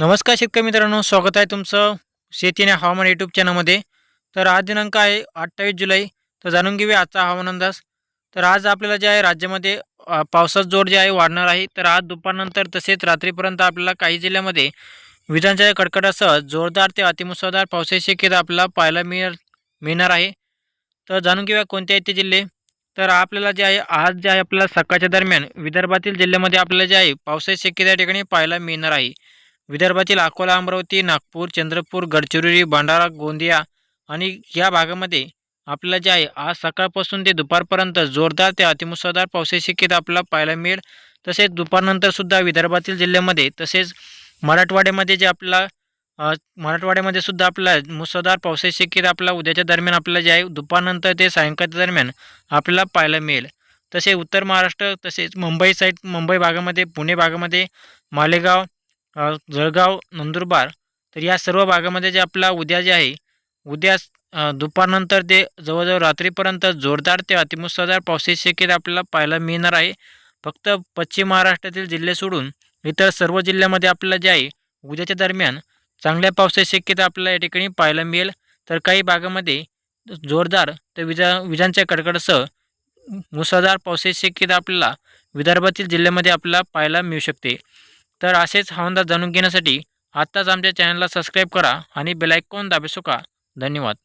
नमस्कार शेतकरी मित्रांनो स्वागत आहे तुमचं शेती आणि हवामान यूट्यूब चॅनलमध्ये तर आज दिनांक आहे अठ्ठावीस जुलै तर जाणून घेऊया आजचा हवामान अंदाज. तर आज आपल्याला जे आहे राज्यामध्ये पावसाचा जोर जे आहे वाढणार आहे. तर आज दुपारनंतर तसेच रात्रीपर्यंत आपल्याला काही जिल्ह्यामध्ये विजांच्या कडकडासह जोरदार ते अतिमुसळधार पावसाची शक्यता आपल्याला पाहायला मिळ मिळणार आहे. तर जाणून घेऊया कोणते आहेत ते जिल्हे. तर आपल्याला जे आहे आज जे आहे आपल्याला सकाळच्या दरम्यान विदर्भातील जिल्ह्यामध्ये आपल्याला जे आहे पावसाची शक्यता या ठिकाणी पाहायला मिळणार आहे. विदर्भातील अकोला अमरावती नागपूर चंद्रपूर गडचिरोली भंडारा गोंदिया आणि या भागामध्ये आपल्याला जे आहे आज सकाळपासून ते दुपारपर्यंत जोरदार ते अतिमुसळधार पावसाची शक्यता आपल्याला पाहायला मिळेल. तसेच दुपारनंतर सुद्धा विदर्भातील जिल्ह्यामध्ये तसेच मराठवाड्यामध्ये जे आपला मराठवाड्यामध्ये सुद्धा आपला मुसळधार पावसाची शक्यता आपला उद्याच्या दरम्यान आपल्याला जे आहे दुपारनंतर ते सायंकाळच्या दरम्यान आपल्याला पाहायला मिळेल. तसे उत्तर महाराष्ट्र तसेच मुंबई साईड मुंबई भागामध्ये पुणे भागामध्ये मालेगाव जळगाव नंदुरबार तर या सर्व भागामध्ये जे आपला उद्या जे आहे उद्या दुपारनंतर ते जवळजवळ रात्रीपर्यंत जोरदार ते अतिमुसळधार पावसाची शक्यता आपल्याला पाहायला मिळणार आहे. फक्त पश्चिम महाराष्ट्रातील जिल्हे सोडून इतर सर्व जिल्ह्यामध्ये आपल्याला जे आहे उद्याच्या दरम्यान चांगल्या पावसाची शक्यता आपल्याला या ठिकाणी पाहायला मिळेल. तर काही भागामध्ये जोरदार तर विजा विजांच्या कडकडसह मुसळधार पावसाची शक्यता आपल्याला विदर्भातील जिल्ह्यामध्ये आपल्याला पाहायला मिळू शकते. तर असेच हवामान जाणून घेण्यासाठी आत्ताच आमच्या चॅनलला सबस्क्राईब करा आणि बेलायकॉन दाबे सुका धन्यवाद.